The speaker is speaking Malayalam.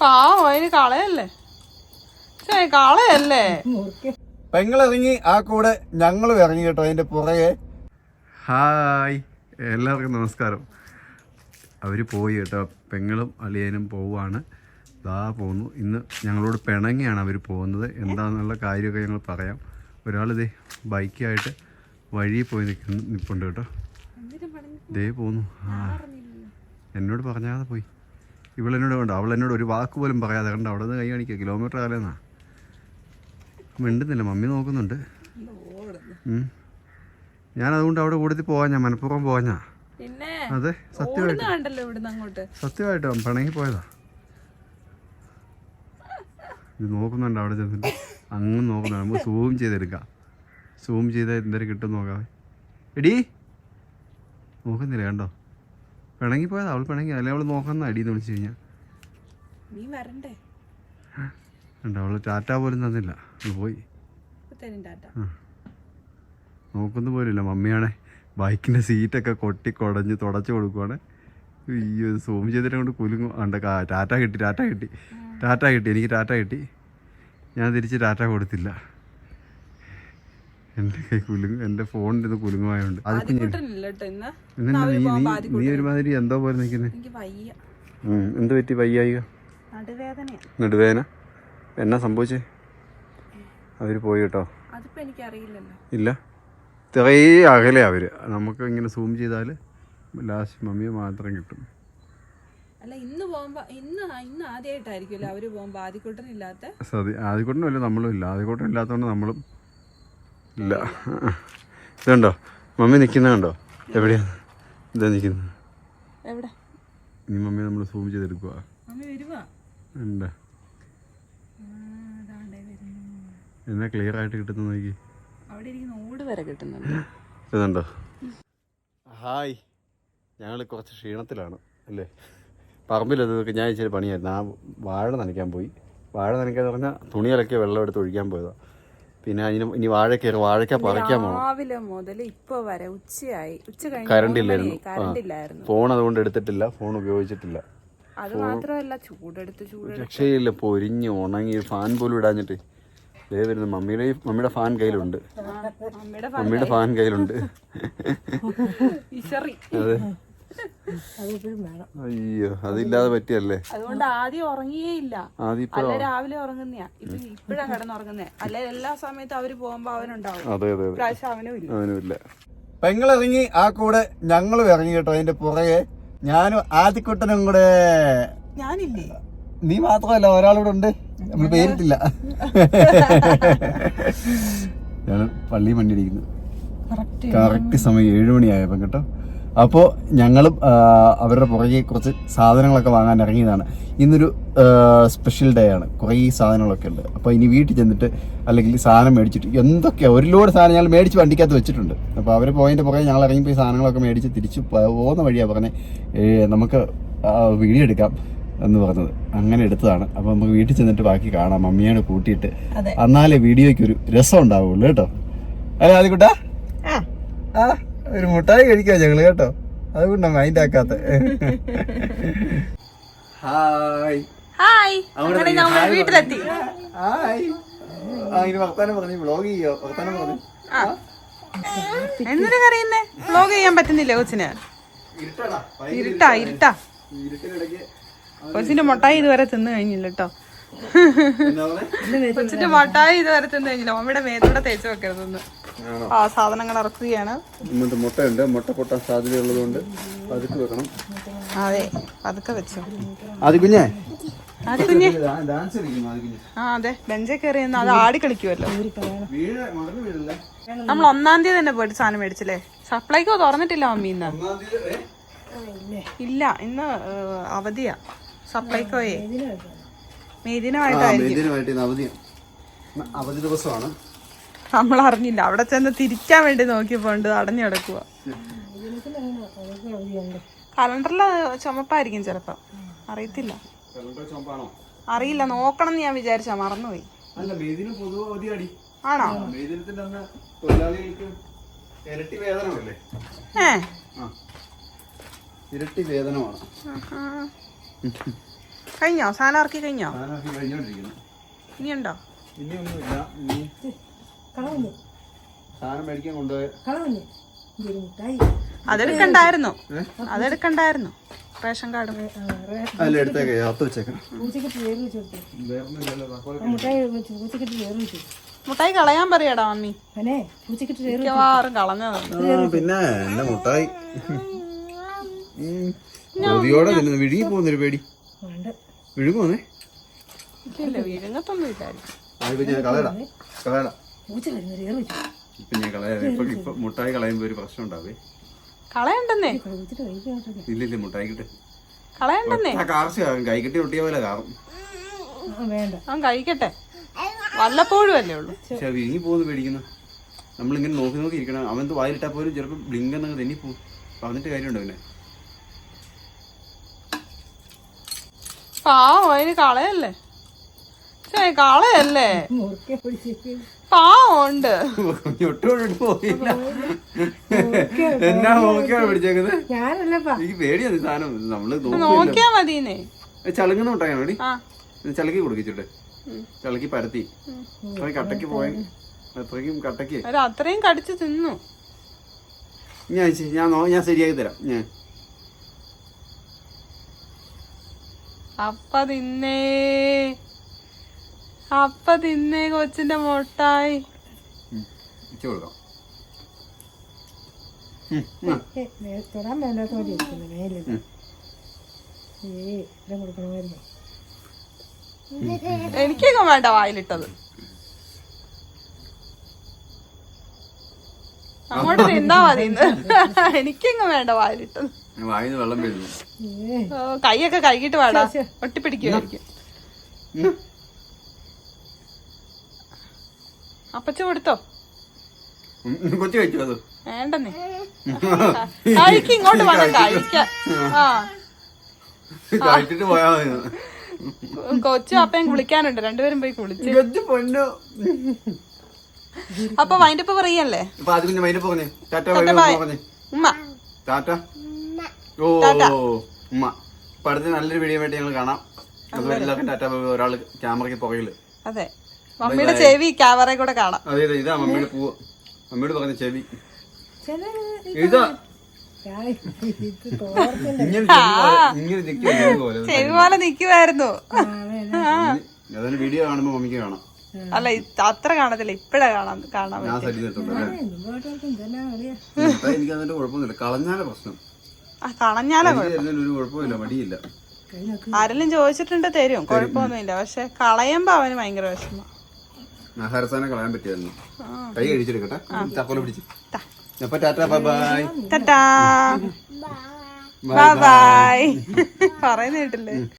പാവം അതിന് കളയല്ലേ? ചേ കളയല്ലേ? പെങ്ങളിറങ്ങി ആ കൂടെ ഞങ്ങളും ഇറങ്ങി കേട്ടോ അതിന്റെ പുറകെ. ഹായ് എല്ലാവർക്കും നമസ്കാരം. അവർ പോയി കേട്ടോ. പെങ്ങളും അളിയനും പോവാണ്. ദാ പോന്നു. ഇന്ന് ഞങ്ങളോട് പിണങ്ങിയാണ് അവർ പോകുന്നത്. എന്താണെന്നുള്ള കാര്യമൊക്കെ ഞങ്ങൾ പറയാം. ഒരാളിതേ ബൈക്കായിട്ട് വഴിയിൽ പോയി നിൽക്കുന്നു നിൽപ്പുണ്ട് കേട്ടോ. ദേ പോന്നു. ആ. എന്നോട് പറഞ്ഞാതെ പോയി. ഇവളെന്നോട് കണ്ടോ അവൾ എന്നോട് ഒരു വാക്ക് പോലും പറയാതെ കണ്ടോ? അവിടെ നിന്ന് കൈ കാണിക്കുക കിലോമീറ്റർ അകലെന്നാ. മിണ്ടുന്നില്ല. മമ്മി നോക്കുന്നുണ്ട്. ഞാൻ അതുകൊണ്ട് അവിടെ കൂടുതൽ പോവാഞ്ഞാ. മനഃപൂർവം പോവാഞ്ഞാ. അതെ സത്യമായിട്ട്. പണങ്ങി സത്യമായിട്ട് പിണങ്ങി പോയതാ. ഇത് നോക്കുന്നുണ്ട് അവിടെ ചെന്നിട്ട്. അങ്ങ് നോക്കുന്നുണ്ട്. നമുക്ക് സൂം ചെയ്തെടുക്കാം. സൂം ചെയ്താൽ എന്തൊരു കിട്ടും നോക്കാം. എടീ നോക്കുന്നില്ല കണ്ടോ? പിണങ്ങി പോയതാ അവൾ പിണങ്ങി. അല്ലെ അവൾ നോക്കുന്ന അടിയെന്ന് വിളിച്ചു കഴിഞ്ഞാൽ നീ വരണ്ടേ? കണ്ടോ അവൾ ടാറ്റ പോലും തന്നില്ല. പോയി. നോക്കുന്ന പോലില്ല മമ്മിയാണെ ബൈക്കിന്റെ സീറ്റൊക്കെ കൊട്ടി കുടഞ്ഞ് തുടച്ചു കൊടുക്കുവാണ്. അയ്യോ സൂം ചെയ്തിട്ട് കൊണ്ട് കുലുങ്ങും. ഉണ്ട് ടാറ്റ കിട്ടി ടാറ്റ കിട്ടി. ടാറ്റ കിട്ടി എനിക്ക് ടാറ്റ കിട്ടി. ഞാൻ തിരിച്ച് ടാറ്റ കൊടുത്തില്ല. എന്റെ കൈ കുലുങ്ങും എന്റെ ഫോണിന്റെ ഇത് കുലുങ്ങുമായുണ്ട് അത് നീ നീ ഒരുമാതിരി എന്തോ പോലെ നിൽക്കുന്നത് എന്ത് പറ്റി? വയ്യായിക? നടുവേദന? എന്നാ സംഭവിച്ചേ? അവർ പോയി കേട്ടോ. എനിക്ക് അറിയില്ലല്ലോ ഇല്ല. ഇത്രേ അകലെ അവർ. നമുക്ക് ഇങ്ങനെ സൂം ചെയ്താൽ ലാസ്റ്റ് മമ്മിയെ മാത്രം കിട്ടും. അല്ല ഇന്ന് പോകുമ്പോ ഇന്ന് ഇന്ന് ആദ്യമായിട്ടായിരിക്കുമല്ലോ അവർ പോകുമ്പോ ആദ്യക്കൂട്ടനില്ലാത്ത ആദ്യക്കൂട്ടനും ഇല്ല നമ്മളും ഇല്ല. ആദ്യക്കൂട്ടം ഇല്ലാത്തതുകൊണ്ട് നമ്മളും ഇല്ല. ഇതുണ്ടോ മമ്മി നിൽക്കുന്ന കണ്ടോ? എവിടെയാണ് ഇതാ നിൽക്കുന്നത് എവിടെ? നീ മമ്മി നമ്മൾ സൂം ചെയ്തെടുക്കുക ഉണ്ട്. എന്നാ ക്ലിയർ ആയിട്ട് കിട്ടുന്ന നോക്കി. അവിടെ ഇരിക്കുന്ന ഓട് വരെ കിട്ടുന്നുണ്ട്. ഇതുണ്ടോ ഹായ്. ഞങ്ങൾ കുറച്ച് ക്ഷീണത്തിലാണ് അല്ലേ? പറമ്പിലത് ഞാൻ ഇച്ചിരി പണിയായിരുന്നു. ആ വാഴ നനയ്ക്കാൻ പോയി. വാഴ നനയ്ക്കാന്ന് പറഞ്ഞാൽ തുണി ഇറക്കിയ വെള്ളം എടുത്ത് ഒഴിക്കാൻ പോയതാണ് പിന്നെ അതിന് ഇനി വാഴ കയറി വാഴയ്ക്ക പറിക്കാൻ പോകണം രാവിലെ മുതൽ ഇപ്പൊ വരെ ഉച്ചയായി. ഉച്ച കഴിഞ്ഞ് കറണ്ട് ഇല്ലായിരുന്നു. കറണ്ട് ഇല്ലായിരുന്നു ഫോൺ അതുകൊണ്ട് എടുത്തിട്ടില്ല. ഫോൺ ഉപയോഗിച്ചിട്ടില്ല. അത് മാത്രമല്ല ചൂടെടുത്ത് ചൂട് രക്ഷയില്ല പൊരിഞ്ഞ് ഉണങ്ങി ഫാൻ പോലും ഇടാഞ്ഞിട്ട്. ദേ വരുന്നു മമ്മിയുടെ മമ്മിയുടെ ഫാൻ കയ്യിലുണ്ട്. മമ്മിയുടെ ഫാൻ കയ്യിലുണ്ട്. അതെ. അയ്യോ അതില്ലാതെ പറ്റിയല്ലേ? അതുകൊണ്ട് ആദ്യം ഉറങ്ങിയേ ഇല്ല. അല്ല രാവിലെ ഉറങ്ങുന്നയാ. ഇപ്പൊ ഇപ്പഴാ കിടന്നുറങ്ങുന്നേ അല്ലെ എല്ലാ സമയത്തും അവർ പോകുമ്പോ അവനുണ്ടാവും. അതെ അവനും ഇല്ല. പെങ്ങളിറങ്ങി ആ കൂടെ ഞങ്ങളും ഇറങ്ങി കേട്ടോ അതിന്റെ പുറകെ. ഞാനും ആദ്യക്കുട്ടനും കൂടെ. ഞാനില്ലേ? നീ മാത്രമല്ല ഒരാളൂടെ ഉണ്ട്. നമ്മൾ പേരിട്ടില്ല. ഞാൻ പള്ളി മണ്ടിയിരിക്കുന്നു കറക്റ്റ് സമയം ഏഴ് മണിയായപ്പം കേട്ടോ. അപ്പോൾ ഞങ്ങളും അവരുടെ പുറകെ കുറച്ച് സാധനങ്ങളൊക്കെ വാങ്ങാൻ ഇറങ്ങിയതാണ്. ഇന്നൊരു സ്പെഷ്യൽ ഡേ ആണ്. കുറേ സാധനങ്ങളൊക്കെ ഉണ്ട്. അപ്പോൾ ഇനി വീട്ടിൽ ചെന്നിട്ട് അല്ലെങ്കിൽ സാധനം മേടിച്ചിട്ട് എന്തൊക്കെയാ ഒരു ലോഡ് സാധനം ഞങ്ങൾ മേടിച്ച് വണ്ടിക്കകത്ത് വെച്ചിട്ടുണ്ട്. അപ്പോൾ അവർ പോയതിന്റെ പുറകെ ഞങ്ങൾ ഇറങ്ങിപ്പോയി സാധനങ്ങളൊക്കെ മേടിച്ച് തിരിച്ച് പോകുന്ന വഴിയാണ് പറഞ്ഞത് നമുക്ക് വീഡിയോ എടുക്കാം എന്ന് പറഞ്ഞത്. അങ്ങനെ എടുത്തതാണ്. അപ്പോൾ നമുക്ക് വീട്ടിൽ ചെന്നിട്ട് ബാക്കി കാണാം. മമ്മിയോട് കൂട്ടിയിട്ട്. എന്നാലേ വീഡിയോയ്ക്ക് ഒരു രസം ഉണ്ടാവുള്ളൂ കേട്ടോ. അല്ലേ ആ. ആ. ഒരു മുട്ടായി കഴിക്കാം ഞങ്ങൾ കേട്ടോ. അതുകൊണ്ടാ മൈൻഡ് ആക്കാത്ത. ഹായ്. ഹായ്. അവിടെ അങ്ങനെ നിന്ന് നമ്മൾ വീട്ടിലെത്തി. ഹായ്. ആ ഇനി വർത്താനം പറഞ്ഞു വ്ളോഗ് ചെയ്യോ? വർത്താനം പറഞ്ഞു. ആ. എന്തിനാ കറിയുന്നേ വ്ലോഗ് ചെയ്യാൻ പറ്റുന്നില്ല കൊച്ചിന്? ഇരുട്ടാ ഇരുട്ടാ. കൊച്ചിന്റെ മുട്ടായി ഇതുവരെ തിന്നു കഴിഞ്ഞില്ല കേട്ടോ. കൊച്ചിന്റെ വട്ടായി ഇതുവരെ തിന്നു അമ്മയുടെ മേത്തൂടെ തേച്ച് വെക്കരുതെന്ന്. ആ സാധനങ്ങൾ ഇറക്കുകയാണ്. മുട്ടയുണ്ട്. മുട്ട പൊട്ടാൻ സാധ്യതയുള്ളതുകൊണ്ട് പതുക്കെ വെക്കണം. അതെ പതുക്കെ വെച്ചു. ആദ്യ കുഞ്ഞേ? അത് കുഞ്ഞ്? ആ അതെ. ബെഞ്ചേ കയറി അത് ആടി കളിക്കുമല്ലോ നമ്മൾ ഒന്നാം തീയതി തന്നെ പോയിട്ട് സാധനം മേടിച്ചില്ലേ? സപ്ലൈക്കോ തുറന്നിട്ടില്ല മമ്മി ഇന്ന്? ഇല്ല ഇന്ന് അവധിയാ. സപ്ലൈക്കോയെ. ആ, മേദിനമായിട്ടായിരിക്കും. മെയ്ദിനുമായിട്ട് ഇന്ന് അവധിയാണ് ഇന്ന് അവധി ദിവസമാണ്. നമ്മൾ അറിഞ്ഞില്ല അവിടെ ചെന്ന് തിരിക്കാൻ വേണ്ടി നോക്കിയപ്പോണ്ട് അടഞ്ഞു കിടക്കുക കലണ്ടറിൽ ചുമപ്പായിരിക്കും ചിലപ്പോ. അറിയത്തില്ല. അറിയില്ല. നോക്കണം എന്ന് ഞാൻ വിചാരിച്ച. മറന്നുപോയി. ആണോ? ഇരട്ടി വേതനമല്ലേ? ഏ? ആ. ഇരട്ടി വേതനമാണ്. ആഹാ. കഴിഞ്ഞോ? സാധനം ഇറക്കി കഴിഞ്ഞോ? ഇനിയുണ്ടോ? ഇനിയൊന്നുമില്ല. സാധനം മേടിക്കാൻ കൊണ്ടുപോയ അതെടുക്കണ്ടായിരുന്നു. അതെടുക്കണ്ടായിരുന്നു. Ration card. മുട്ടായി കളയാൻ പറയാടാ മമ്മി. മിക്കവാറും കളഞ്ഞതാണ് പിന്നെ എന്റെ മുട്ടായി. കൊതിയോടെ വിഴുങ്ങി പോകുന്നൊരു പേടി. ഇപ്പൊ മുട്ടായി കളയുമ്പോ ഒരു പ്രശ്നം ഉണ്ടാവേ? കളയണ്ടെന്നേ. ഇല്ലില്ല മുട്ടായിക്കിട്ട് ഇല്ല ഇല്ല മുട്ടായി കിട്ടെ കളയണ്ടെന്നേ കാർച്ചയാകും കൈ കെട്ടി ഒട്ടിയ പോലെ കാറും. വേണ്ട. അവൻ കഴിക്കട്ടെ. വല്ലപ്പോഴും അല്ലേ ഉള്ളൂ. പക്ഷെ വിഴുങ്ങി പോകുന്നു പേടിക്കുന്നു. നമ്മളിങ്ങനെ നോക്കി നോക്കി ഇരിക്കണം. അവൻ വായിലിട്ടാ പോലും ചെറുപ്പം ബ്ലിങ്ക് എന്നൊക്കെ തെന്നി പോകും പറഞ്ഞിട്ട് കാര്യമുണ്ടോ പിന്നെ? പാവം അതിന് കളയല്ലേ? ചേ കളയല്ലേ? മുറുക്കെ പിടിച്ചിട്ട് പാവം ഉണ്ട്. ഒട്ടുകൊണ്ടിട്ട് പോയില്ല. എന്നാ നോക്കിയാണ് പിടിച്ചേക്കുന്നത്? എനിക്ക് പേടിയാണ് ഈ സാധനം. നമ്മൾ നോക്കിയാ മതിനെ ചളുങ്ങുന്ന മുട്ടായാണ് വേണ്ടി ചളുക്കി കൊടുക്കിച്ചിട്ട് ചളുക്കി പരത്തി. കട്ടക്ക് പോയ. അത്രയ്ക്കും കട്ടക്ക്. അത്രയും കടിച്ചു തിന്നു. ഞാൻ ഞാൻ നോ- ഞാൻ ശരിയാക്കി തരാം. ഞാൻ അപ്പ തിന്നേ. അപ്പ തിന്നേ കൊച്ചിന്റെ മുട്ടായി. തൊടാൻ ഇരിക്കുന്നു ഏ കൊടുക്കണമായിരുന്നു. എനിക്കൊക്കെ വേണ്ട വായിലിട്ടത്. അങ്ങോട്ട് തിന്നാ മതി എനിക്കെങ്ങും വേണ്ട വായിലിട്ടത്. വായിന്ന് വെള്ളം വരുന്നു. കൈയൊക്കെ കഴുകിട്ട് വേടാ. ഒട്ടിപ്പിടിക്കുമായിരിക്കും. അപ്പച്ച കൊടുത്തോ? കൊച്ചു കഴിച്ചു അത്? വേണ്ടെന്നേ. കഴിക്ക് ഇങ്ങോട്ട് വേണം കഴിക്ക. ആ. കഴിച്ചിട്ട് പോയാ മതി. കൊച്ചും അപ്പയും കുളിക്കാനുണ്ട്. രണ്ടുപേരും പോയി കുളിച്ച്. കൊച്ചു പൊന്നു. അപ്പൊ വൈൻഡപ്പ് പറയല്ലേ? ഉമ്മ. ടാറ്റ. ഓ ഉമ്മ. അടുത്ത നല്ലൊരു വീഡിയോ ആയിട്ട് ഞങ്ങൾ കാണാം. അതുപോലെ എല്ലാവർക്കും ടാറ്റ ബൈ ക്യാമറയ്ക്ക് പുകയിൽ അതെ. മമ്മിയുടെ ചെവി ക്യാമറ കൂടെ കാണാം. അതെ അതെ ഇതാ മമ്മിയുടെ പൂവ്. മമ്മിയോട് പറഞ്ഞ ചെവി. ഇതാ. ചെവി പോലെ- നിക്കുവായിരുന്നു. അതൊരു വീഡിയോ കാണുമ്പോ മമ്മിക്ക് കാണാം. അല്ല അത്ര കാണത്തില്ല. ഇപ്പഴാ കാണാൻ കാണാൻ എനിക്ക് അതിന്റെ കുഴപ്പമൊന്നുമില്ല. കളഞ്ഞാലേ പ്രശ്നം. കളഞ്ഞാലോ കുഴപ്പമില്ല ആരെങ്കിലും ചോദിച്ചിട്ടുണ്ട് തരും കുഴപ്പമൊന്നുമില്ല. പക്ഷെ കളയുമ്പോ അവന് ഭയങ്കര വിഷമം. ആഹാരസാധനം കളയാൻ പറ്റിയായിരുന്നു കൈ കഴിച്ചെടുക്കട്ടെ. ചക്കോല പിടിച്ച്. ടാ. അപ്പൊ ടാറ്റ ബൈ ടാറ്റാ. ബൈ. പറയുന്ന കേട്ടില്ലേ?